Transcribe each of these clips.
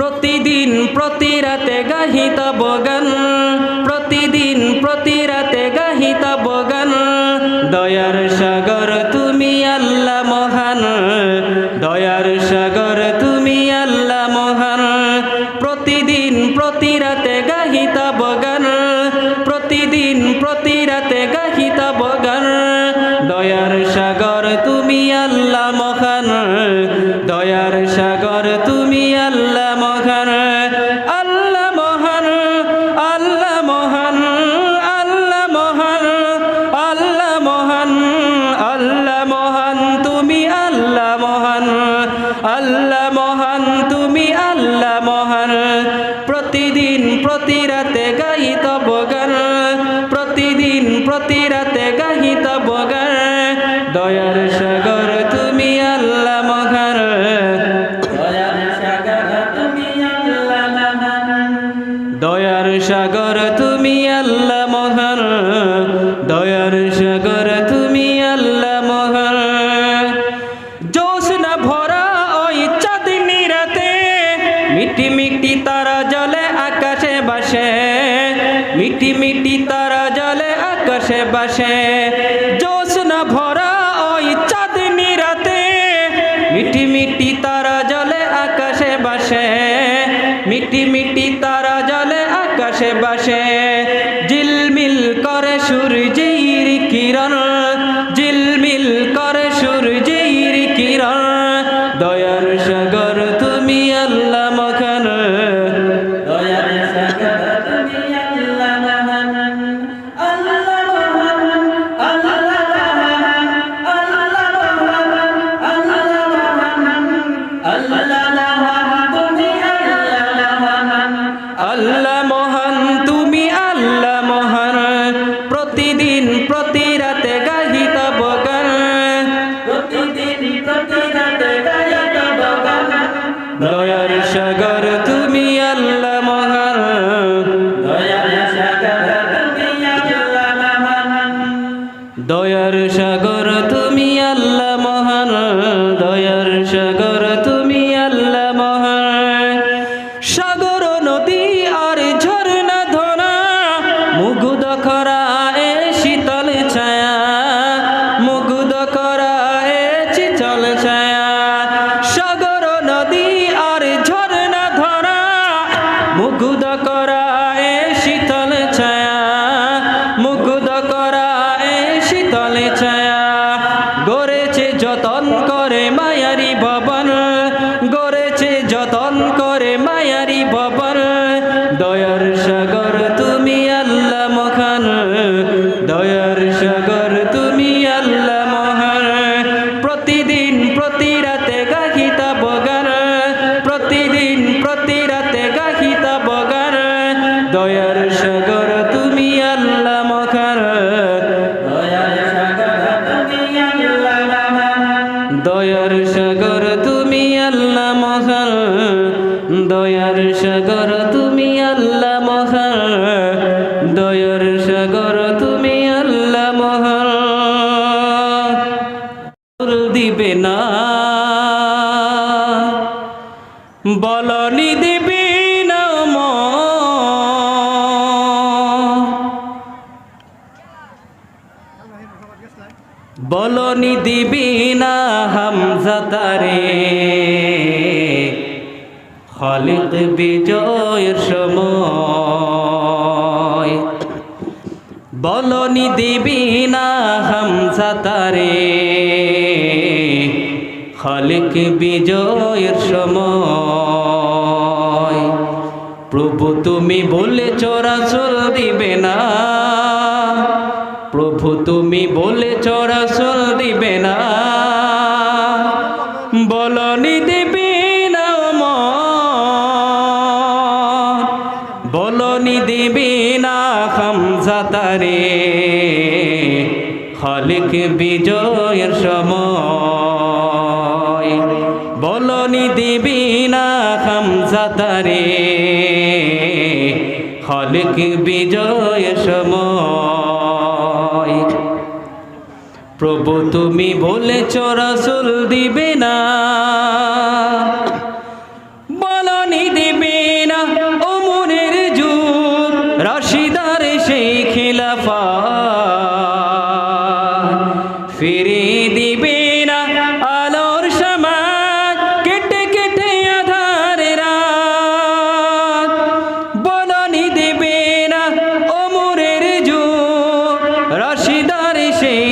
প্রতিদিন প্রতি রাতে গাহিত বগান। প্রতিদিন প্রতি রাতে গাহিত বগান। দয়ার সাগর তুমি আল্লাহ মহান। দয়ার সাগর তুমি আল্লাহ মহান। প্রতিদিন প্রতি রাতে গাহিত বগান। প্রতিদিন প্রতি রাতে গাহিত বগান। দয়ার সাগর তুমি আল্লাহ মহান। দয়ার সাগর তুমি যতন করে মায়ারি ভবন গড়েছে যতন করে মায়ারি ভবন দয়ার সাগর দয়ার সাগর তুমি আল্লাহ মহান। দয়ার সাগর বলনি দিবি না হামজা তারে। খালিদ বিজয়ের সময়। বলনি দিবি না হামজা তারে। খালিক বিজয়ের সময়। প্রভু তুমি বলে চরাচল দিবে না। প্রভু তুমি বলে চরাচল দিবে না। বলনি দিবি না। বলনি দিবি না খামজা তারে। খালিক বিজয়ের সময়। বলনি দিবি না খামজা তারে। খালিক বিজয়ের সময়। প্রভু তুমি বলে চরাসুল দিবে না। বলনি দিবে না অমরের যুগ রশিদার সেই খিলাফা। ফিরে দিবে না আলোর সমাজ, কেটে কেটে আধারেরা বলনি দিবে না অমরের যুগ রশিদার সেই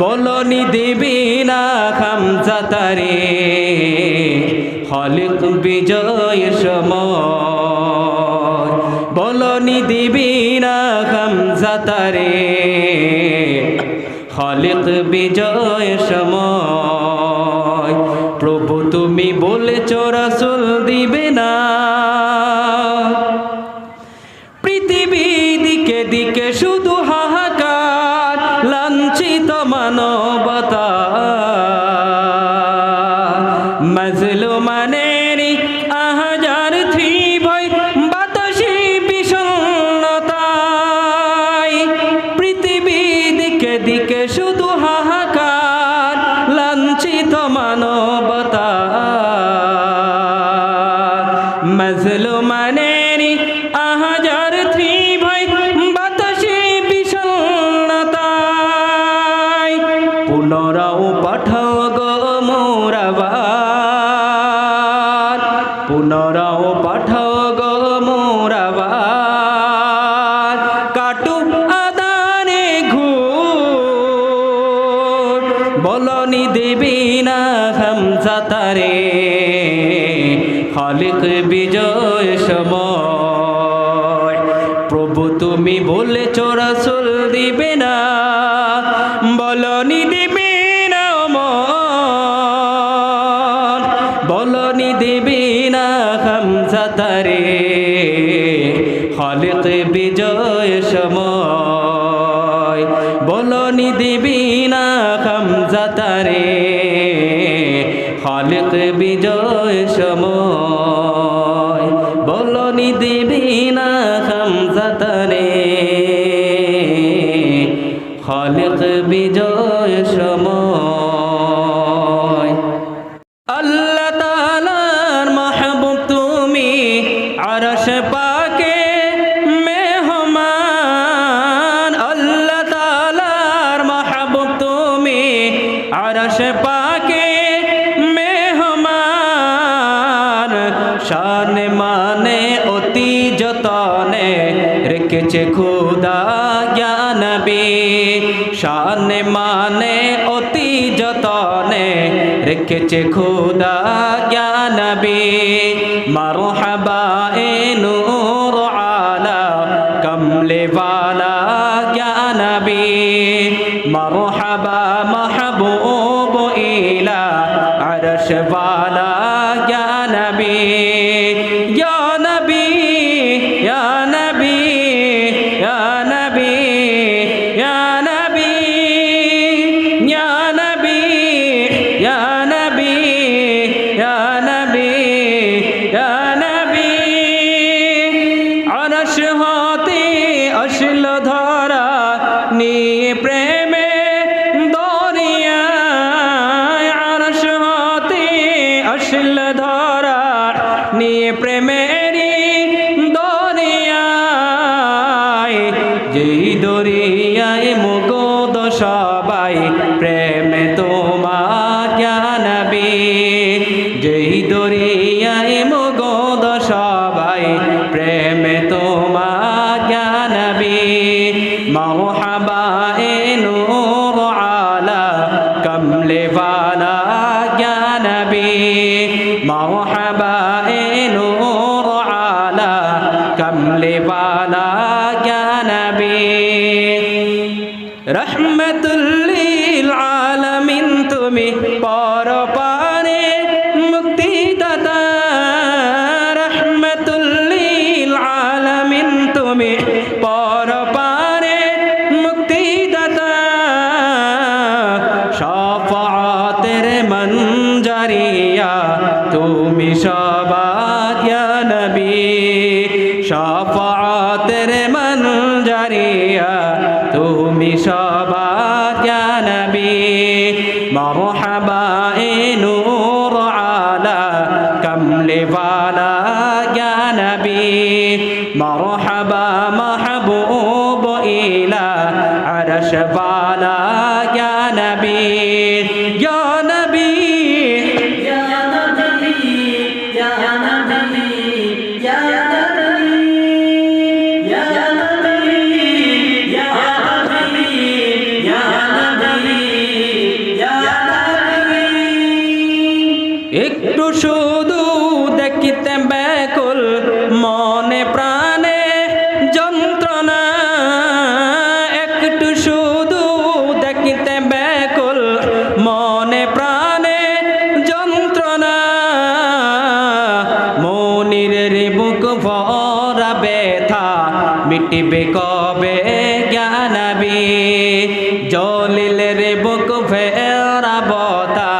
বলনি দেবী না খামজাতারে হলিক বিজয়ের সময়। বলনি দেবী না খামজাতারে হলিক বিজয় সময়। প্রভু তুমি বলেছ রাসুল দিবে না লাঞ্ছিত মানবতা। হইবে না বিজয় খুদা জ্ঞানবী শান মানে অতি যতনে রেখেছে খুদা জ্ঞানবী। মারহাবা এ যেই দরিয়ায় মুগদ সবাই প্রেমে তোমা জানাবি যেই দরিয়ায় মুগদ সবাই প্রেমে তোমা জানাবি মহাবা এ নূর আলা, কমলে বালা জানাবি মহাবা এ নূর আলা, কমলে বালা জানাবি নবী রহমতুল্লিল আলামিন, তুমি পর পারে মুক্তি দাতা রহমতুল্লিল আলামিন, তুমি পর পারে মুক্তি দাতা সফাতের মঞ্জারিয়া, তুমি সবা নবী। সফাতের মঞ্জারিয়া তুমি সবার ইয়া নবী মরহাবা এ নূর আলা, কমলে বালা ইয়া মরহাবা মাহবুব ইলা, আরশ মনির রে বুক ভরা ব্যথা মিটিবে কবে জ্ঞানবি জলিল রে বুক ফেরা বতা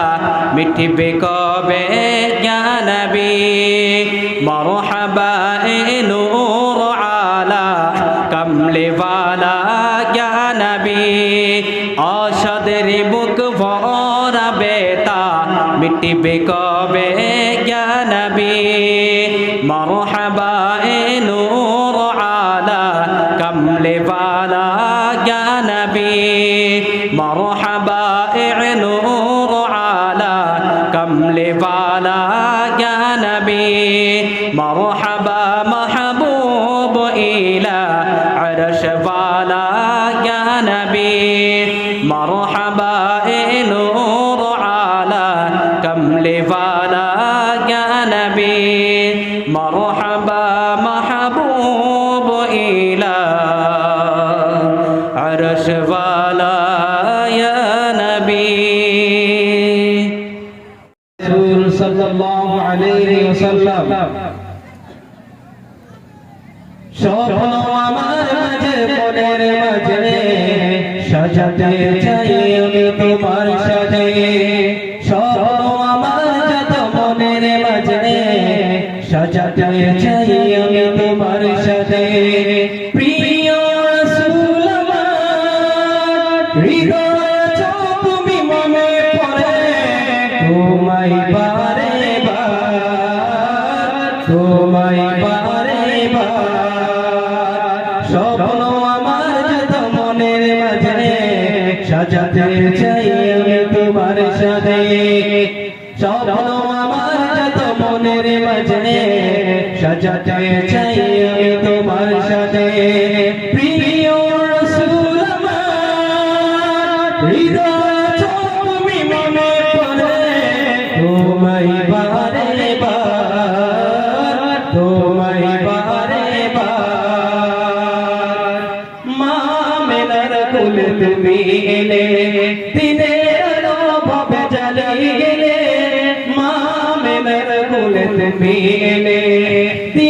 মিটিবে কবে জ্ঞানবি মরহবা নূর আলা কমলে वाला জ্ঞানবি অসদের বুক ভরা বেতা মিটিবে কবে مرحبا نور على كم لبالا يا نبي. مرحبا نور على كم لبالا يا نبي. مرحبا محبوب إلى عرش بالا يا نبي. مرحبا نور على كم لبالا يا نبي. مرحبا محبوب الى عرش والا يا نبي রাসূল সাল্লাল্লাহু আলাইহি ওয়াসাল্লাম স্বপ্ন আমার মাঝে মনের মাঝে সাজাতে চাই সাজাতে চাই তোমার সাজে প্রিয় রাসূল আমার হৃদয় মনে পড়ে তোমায় বারে বার তোমায় বারে বার স্বপ্ন আমার যত মনের মাঝে সাজাতে চাই আমি তোমার সাথে। স্বপ্ন আমার যত মনের মাঝে। সাজাতে চাই মেলার কুল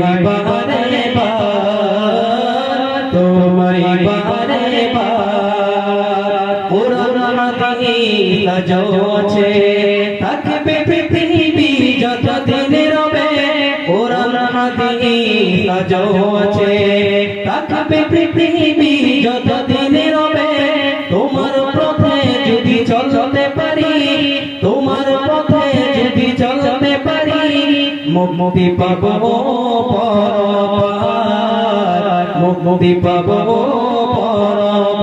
তোমায় বারে তোমায় বারে পুরান আছে, থাকবে পৃথিবী যতদিন রবে। পুরান আছে, থাকবে পৃথিবী যতদিন রবে। তোমার পথে যদি চলতে পারি, তোমার পথে যদি চলতে পারি মুক্তি পাবো পরপার মুক্তি পাবো পরপার